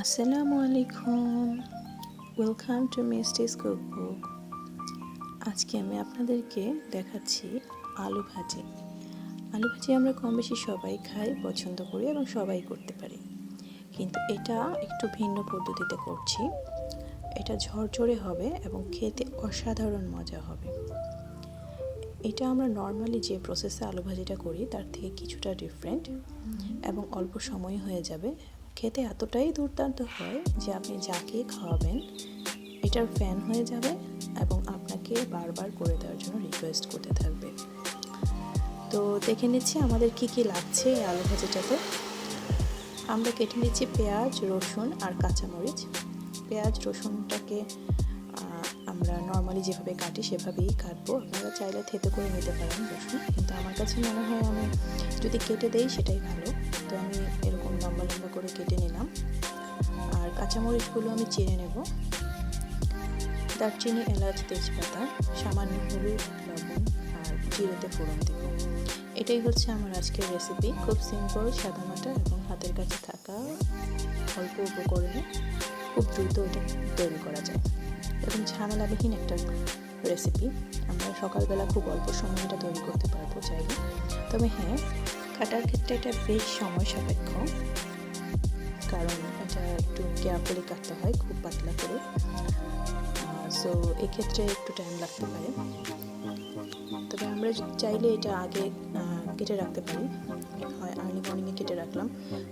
আসসালামু আলাইকুম welcome to মিস্টিস cookbook আজকে আমি আপনাদেরকে দেখাচ্ছি আলু ভাজি। আলু ভাজি আমরা কম বেশি সবাই খাই, পছন্দ করি এবং সবাই করতে পারি। কিন্তু এটা একটু ভিন্ন পদ্ধতিতে করছি। এটা ঝরঝরে হবে এবং খেতে অসাধারণ মজা হবে। এটা আমরা নর্মালি যে প্রসেসে আলু ভাজিটা করি, তার থেকে কিছুটা ডিফারেন্ট এবং অল্প সময় হয়ে যাবে খেতে এতটাই দুর্দান্ত হয় যে আপনি যাকে খাওয়াবেন, এটার ফ্যান হয়ে যাবে এবং আপনাকে বারবার করে দেওয়ার জন্য রিকোয়েস্ট করতে থাকবে। তো দেখে নিচ্ছি আমাদের কি কি লাগছে এই আলু ভাজিটাতে। আমরা কেটে নিচ্ছি পেঁয়াজ, রসুন আর কাঁচামরিচ। পেঁয়াজ, রসুনটাকে আমরা নর্মালি যেভাবে কাটি সেভাবেই কাটবো। আপনারা চাইলে থেতে করে নিতে পারেন রসুন, কিন্তু আমার কাছে মনে হয় আমি যদি কেটে দেই সেটাই ভালো। তো করে কেটে নিলাম। আর কাঁচামরিচগুলো আমি চিনে নেব। দারচিনি, এলাচ, তেজপাতা, সামান্য হলুদ, লবণ আর জিরেতে ফোড়ন দেব। এটাই হচ্ছে আমার আজকের রেসিপি খুব সিম্পল সাদামাটা এবং হাতের কাছে থাকা অল্প উপকরণে খুব দ্রুত এটা তৈরি করা যায়। এবং ঝামেলাবিহীন একটা রেসিপি আমরা সকালবেলা খুব অল্প সময় এটা তৈরি করতে পারব চাইলে। তবে হ্যাঁ কাটার ক্ষেত্রে এটা বেশ সময় সাপেক্ষ। কারণ এটা একটু কেয়ারফুলি কাটতে হয়, খুব পাতলা করে। সো এক্ষেত্রে একটু টাইম লাগতে পারে। তবে আমরা চাইলে এটা আগে কেটে রাখতে পারি। হয় আর্লি মর্নিংয়ে কেটে রাখলাম।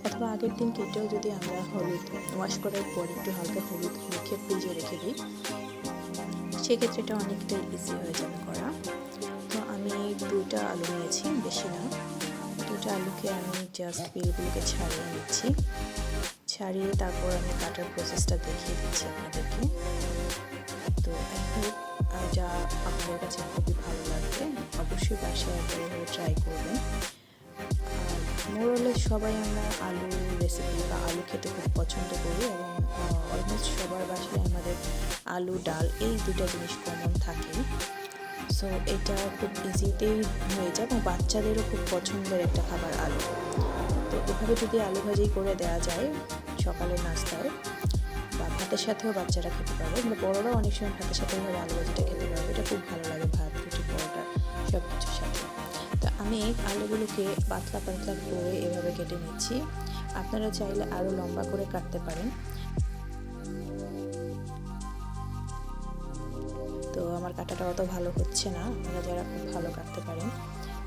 অথবা আগের দিন কেটেও যদি আমরা হলুদ ওয়াশ করার পর একটু হালকা হলুদ মেখে ফ্রিজে রেখে দিই, সেক্ষেত্রে এটা অনেকটাই ইজি হয়ে যাবে করা। তো আমি দুইটা আলু নিয়েছি, বেশি না। দুটো আলুকে আমি জাস্ট পিলগুলোকে ছাড়িয়ে নিচ্ছি। ছাড়িয়ে তারপর আমি কাটার প্রসেসটা দেখিয়ে দিচ্ছি আপনাদেরকে। তো হোপ যা আপনাদের কাছে খুবই ভালো লাগবে, অবশ্যই বাসায় একবার ট্রাই করবেন। মোরলে সবাই আমরা আলু রেসিপি বা আলু খেতে খুব পছন্দ করি এবং অলমোস্ট সবার বাসায় আমাদের আলু, ডাল এই দুটো জিনিস কমন থাকে। সো এটা খুব ইজিতেই হয়ে যায় এবং বাচ্চাদেরও খুব পছন্দের একটা খাবার আলু। তো এভাবে যদি আলু ভাজি করে দেওয়া যায় সকালের নাস্তায়, বা ভাতের সাথেও বাচ্চারা খেতে পারবে। কিন্তু বড়োরাও অনেক সময় ভাতের সাথে এভাবে আলু ভাজিটা খেতে পারবে। এটা খুব ভালো লাগে, ভাত, রুটি, পরোটা সব কিছুর সাথে। তো আমি আলুগুলোকে পাতলা পাতলা করে এভাবে কেটে নিচ্ছি। আপনারা চাইলে আরও লম্বা করে কাটতে পারেন। কাটাটা অত ভালো হচ্ছে না। আপনারা যারা খুব ভালো কাটতে পারেন,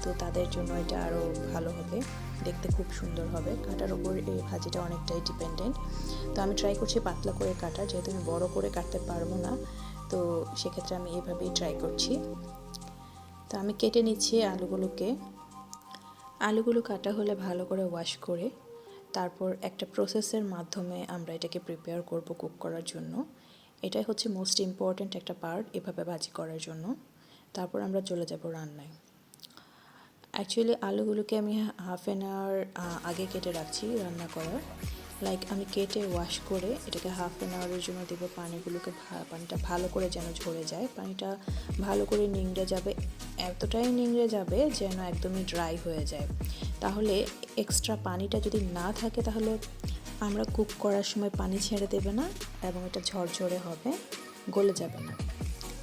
তো তাদের জন্য এটা আরও ভালো হবে। দেখতে খুব সুন্দর হবে। কাটার ওপর এই ভাজিটা অনেকটাই ডিপেন্ডেন্ট তো আমি ট্রাই করছি পাতলা করে কাটা, যেহেতু আমি বড়ো করে কাটতে পারব না, তো সেক্ষেত্রে আমি এভাবেই ট্রাই করছি। তো আমি কেটে নিচ্ছি আলুগুলোকে। আলুগুলো কাটা হলে ভালো করে ওয়াশ করে, তারপর একটা প্রসেসের মাধ্যমে আমরা এটাকে প্রিপেয়ার করব কুক করার জন্য। এটাই হচ্ছে মোস্ট ইম্পর্ট্যান্ট একটা পার্ট এভাবে ভাজি করার জন্য। তারপর আমরা চলে যাব রান্নায়। অ্যাকচুয়ালি আলুগুলোকে আমি হাফ অ্যান আওয়ার আগে কেটে রাখছি রান্না করার। লাইক আমি কেটে ওয়াশ করে এটাকে হাফ অ্যান আওয়ারের জন্য দেবো পানিগুলোকে পানিটা ভালো করে যেন ঝরে যায়। পানিটা ভালো করে নিংড়ে যাবে, এতটাই নিংড়ে যাবে যেন একদমই ড্রাই হয়ে যায়। তাহলে এক্সট্রা পানিটা যদি না থাকে তাহলে আমরা কুক করার সময় পানি ছেড়ে দেবে না এবং এটা ঝরঝরে হবে, গলে যাবে না।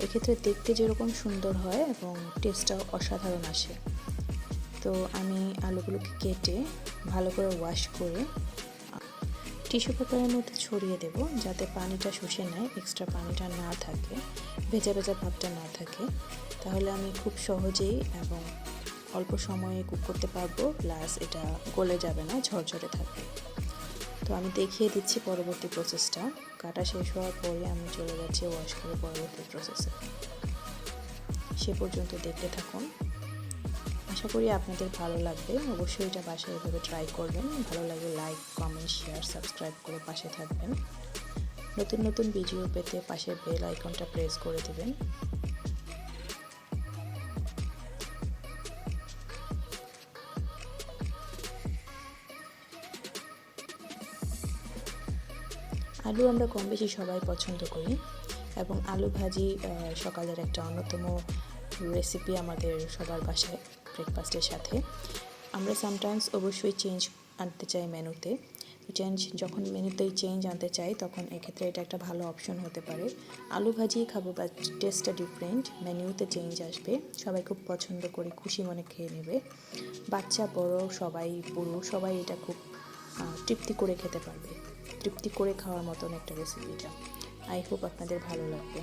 এক্ষেত্রে দেখতে যেরকম সুন্দর হয় এবং টেস্টটাও অসাধারণ আসে। তো আমি আলুগুলোকে কেটে ভালো করে ওয়াশ করে টিস্যু পেপারের মধ্যে ছড়িয়ে দেব যাতে পানিটা শুষে নেয় এক্সট্রা পানিটা না থাকে, ভেজা ভেজা ভাবটা না থাকে। তাহলে আমি খুব সহজেই এবং অল্প সময়ে কুক করতে পারব, প্লাস এটা গলে যাবে না, ঝরঝরে থাকবে। তো আমি দেখিয়ে দিচ্ছি পরবর্তী প্রসেসটা কাটা শেষ হওয়ার পরে আমি চলে যাচ্ছি ওয়াশ করে পরবর্তী প্রসেসে সে পর্যন্ত দেখতে থাকুন। আশা করি আপনাদের ভালো লাগবে। অবশ্যই এটা বাসায় এভাবে ট্রাই করবেন। ভালো লাগে লাইক কমেন্ট শেয়ার সাবস্ক্রাইব করে পাশে থাকবেন। নতুন নতুন ভিডিও পেতে পাশের বেল আইকনটা প্রেস করে দেবেন। আলু আমরা কম বেশি সবাই পছন্দ করি এবং আলু ভাজি সকালের একটা অন্যতম রেসিপি আমাদের সবার বাসায় ব্রেকফাস্টের সাথে। আমরা সামটাইমস অবশ্যই চেঞ্জ আনতে চাই মেনুতে। চেঞ্জ যখন মেনুতেই চেঞ্জ আনতে চাই, তখন এক্ষেত্রে এটা একটা ভালো অপশন হতে পারে। আলু ভাজিই খাব বা টেস্টটা ডিফারেন্ট মেনুতে চেঞ্জ আসবে। সবাই খুব পছন্দ করে, খুশি মনে খেয়ে নেবে। বাচ্চা বড়, সবাই পুরো সবাই এটা খুব তৃপ্তি করে খেতে পারবে। তৃপ্তি করে খাওয়ার মতন একটা রেসিপি এটা। আই হোপ আপনাদের ভালো লাগবে।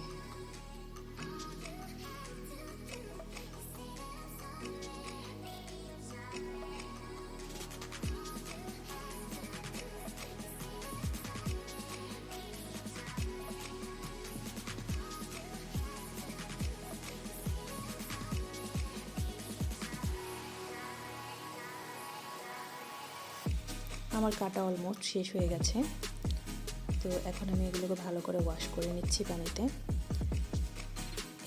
আমার কাটা অলমোস্ট শেষ হয়ে গেছে। তো এখন আমি এগুলোকে ভালো করে ওয়াশ করে নিচ্ছি পানিতে।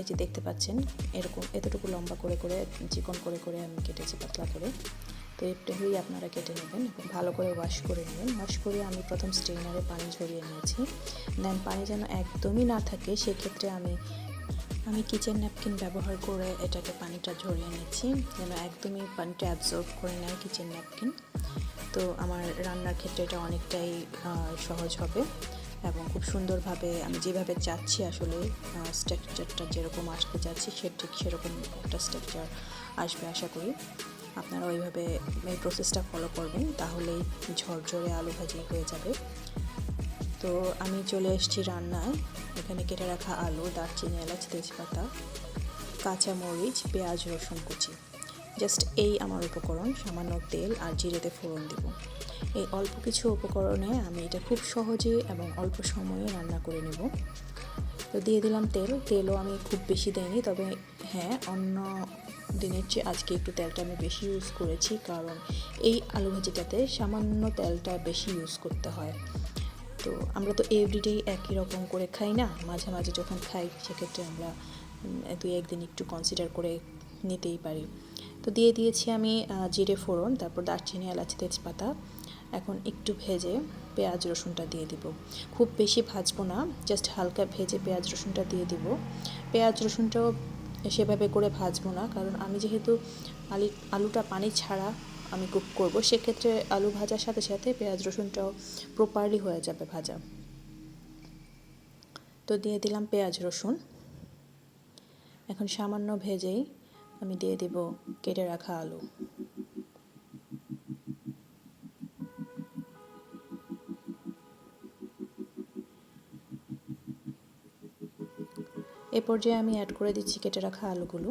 এই যে দেখতে পাচ্ছেন, এরকম এতটুকু লম্বা করে করে, চিকন করে করে আমি কেটেছি, পাতলা করে। তো এইভাবেই আপনারা কেটে নেবেন, ভালো করে ওয়াশ করে নেবেন। ওয়াশ করে আমি প্রথম স্ট্রেনারে পানি ঝরিয়ে নিয়েছি। দেন পানি যেন একদমই না থাকে, সেক্ষেত্রে আমি আমি কিচেন ন্যাপকিন ব্যবহার করে এটাকে পানিটা ঝরিয়ে নিচ্ছি। যেন একদমই পানিটা অ্যাবজর্ব করে নেয় কিচেন ন্যাপকিন তো আমার রান্নার ক্ষেত্রে এটা অনেকটাই সহজ হবে এবং খুব সুন্দরভাবে আমি যেভাবে চাচ্ছি আসলে স্ট্রাকচারটা যেরকম আসতে চাচ্ছি সে, ঠিক সেরকম একটা স্ট্রাকচার আসবে আশা করি। আপনারা ওইভাবে এই প্রসেসটা ফলো করবেন, তাহলেই ঝরঝরে আলু ভাজি হয়ে যাবে। তো আমি চলে এসেছি রান্নায়। এখানে কেটে রাখা আলু, দারচিনি, এলাচ, তেজপাতা, কাঁচামরিচ, পেঁয়াজ, রসুন কুচি। জাস্ট এই আমার উপকরণ, সামান্য তেল আর জিরেতে ফোড়ন দেব। এই অল্প কিছু উপকরণে আমি এটা খুব সহজে এবং অল্প সময়ে রান্না করে নেব। তো দিয়ে দিলাম তেল। তেলও আমি খুব বেশি দেয়নি তবে হ্যাঁ অন্য দিনের চেয়ে আজকে একটু তেলটা আমি বেশি ইউজ করেছি, কারণ এই আলু ভাজিটাতে সামান্য তেলটা বেশি ইউজ করতে হয়। তো আমরা তো এভরিডেই একই রকম করে খাই না, মাঝে মাঝে যখন খাই, সেক্ষেত্রে আমরা দুই একদিন একটু কনসিডার করে নিতেই পারি। তো দিয়ে দিয়েছি আমি জিরে ফোড়ন, তারপর দারচিনি, এলাচি, তেজপাতা। এখন একটু ভেজে পেঁয়াজ, রসুনটা দিয়ে দিব। খুব বেশি ভাজবো না জাস্ট হালকা ভেজে পেঁয়াজ, রসুনটা দিয়ে দিব। পেঁয়াজ, রসুনটাও সেভাবে করে ভাজবো না, কারণ আমি যেহেতু আলি, আলুটা পানি ছাড়া আমি কুক করব, সেক্ষেত্রে আলু ভাজার সাথে সাথে পেঁয়াজ, রসুনটাও প্রপারলি হয়ে যাবে ভাজা। তো দিয়ে দিলাম পেঁয়াজ, রসুন। এখন সামান্য ভেজেই আমি দিয়ে দেব কেটে রাখা আলু। এ পর্যায়ে আমি অ্যাড করে দিচ্ছি কেটে রাখা আলুগুলো।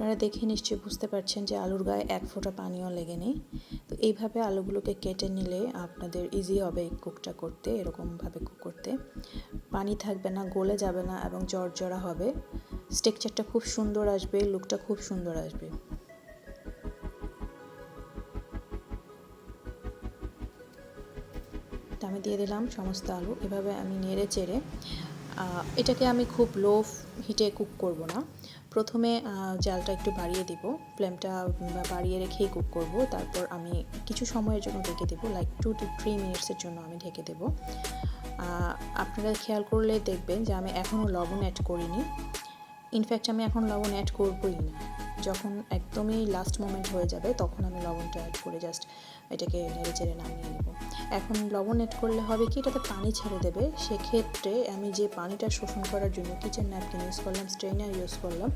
আপনারা দেখে নিশ্চয়ই বুঝতে পারছেন যে আলুর গায়ে এক ফোঁটা পানিও লেগে নেই। তো এইভাবে আলুগুলোকে কেটে নিলে আপনাদের ইজি হবে কুকটা করতে, এরকমভাবে কুক করতে। পানি থাকবে না, গলে যাবে না এবং জর্জরা হবে। স্টেকচারটা খুব সুন্দর আসবে লুকটা খুব সুন্দর আসবে। আমি দিয়ে দিলাম সমস্ত আলু। এভাবে আমি নেড়ে চেড়ে এটাকে আমি খুব লো হিটে কুক করব না। প্রথমে জালটা একটু বাড়িয়ে দিব। ফ্লেমটা বাড়িয়ে রেখেই কুক করব। তারপর আমি কিছু সময়ের জন্য ঢেকে দেবো। লাইক টু টু থ্রি মিনিটসের জন্য আমি ঢেকে দেবো। আপনারা খেয়াল করলে দেখবেন যে আমি এখনও লবণ অ্যাড করিনি। ইনফ্যাক্ট আমি এখন লবণ অ্যাড করবই না। যখন একদমই লাস্ট মোমেন্ট হয়ে যাবে, তখন আমি লবণটা অ্যাড করে জাস্ট এটাকে নেড়ে চেড়ে নামিয়ে নেব। এখন লবণ অ্যাড করলে হবে কি, এটাতে পানি ছেড়ে দেবে। সেক্ষেত্রে আমি যে পানিটা শোষণ করার জন্য কিচেন ন্যাপকিন ইউজ করলাম স্ট্রেনার ইউজ করলাম,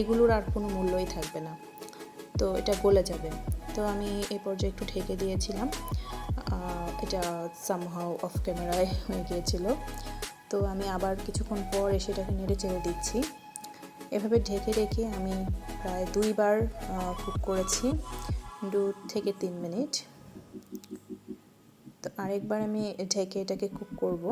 এগুলোর আর কোনো মূল্যই থাকবে না। তো এটা গলে যাবে। তো আমি এ পর্যায়ে একটু ঢেকে দিয়েছিলাম। এটা সামহাও অফ ক্যামেরায় হয়ে গিয়েছিল। তো আমি আবার কিছুক্ষণ পর এসে এটাকে নেড়ে চেড়ে দিচ্ছি। এভাবে ঢেকে রেখে আমি প্রায় দুইবার কুক করেছি, দু থেকে তিন মিনিট। তো আরেকবার আমি ঢেকে এটাকে কুক করব।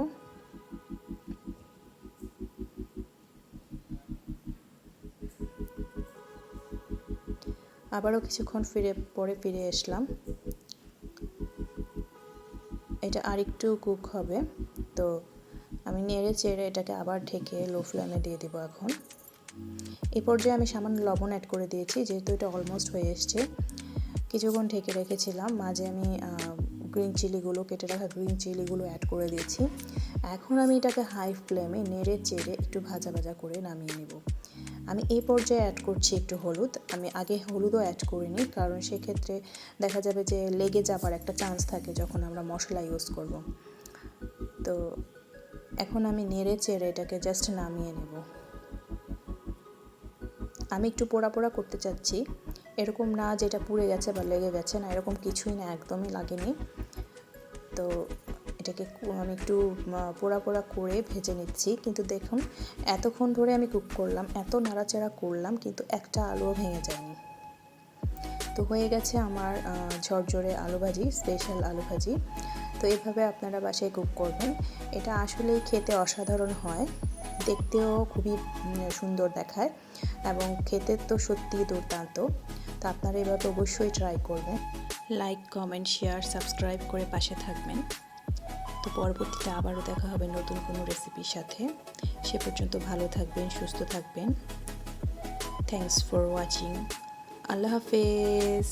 আবারও কিছুক্ষণ ফিরে, পরে ফিরে আসলাম। এটা আরেকটু কুক হবে। তো আমি নেড়ে চেড়ে এটাকে আবার ঢেকে লো ফ্লেমে দিয়ে দিব এখন। এই পর্যায়ে আমি সামান্য লবণ অ্যাড করে দিয়েছি, যেহেতু এটা অলমোস্ট হয়ে এসছে। কিছুক্ষণ ঢেকে রেখেছিলাম, মাঝে আমি গ্রিন চিলিগুলো কেটে রাখা গ্রিন চিলিগুলো অ্যাড করে দিয়েছি। এখন আমি এটাকে হাই ফ্লেমে নেড়ে চেড়ে একটু ভাজা ভাজা করে নামিয়ে নেব। আমি এই পর্যায়ে অ্যাড করছি একটু হলুদ। আমি আগে হলুদও অ্যাড করিনি, কারণ সেক্ষেত্রে দেখা যাবে যে লেগে যাবার একটা চান্স থাকে যখন আমরা মশলা ইউজ করব। তো এখন আমি নেড়ে চেড়ে এটাকে জাস্ট নামিয়ে নেব। আমি একটু পোড়া পোড়া করতে চাচ্ছি। এরকম না যেটা পুড়ে গেছে বা লেগে গেছে না, এরকম কিছুই না, একদমই লাগেনি। তো এটাকে আমি একটু পোড়া পোড়া করে ভেজে নিচ্ছি। কিন্তু দেখুন, এতক্ষণ ধরে আমি কুক করলাম, এত নাড়াচাড়া করলাম, কিন্তু একটা আলুও ভেঙে যায়নি। তো হয়ে গেছে আমার ঝরঝরে আলু ভাজি, স্পেশাল আলু ভাজি। তো এভাবে আপনারা বাসায় কুক করবেন। এটা আসলেই খেতে অসাধারণ হয়। দেখতেও খুবই সুন্দর দেখায় এবং খেতে তো সত্যিই দুর্দান্ত। তো আপনারা এবার তো অবশ্যই ট্রাই করবেন। লাইক কমেন্ট শেয়ার সাবস্ক্রাইব করে পাশে থাকবেন। তো পরবর্তীতে আবারও দেখা হবে নতুন কোনো রেসিপির সাথে। সে পর্যন্ত ভালো থাকবেন, সুস্থ থাকবেন। থ্যাংকস ফর ওয়াচিং আল্লাহ হাফেজ।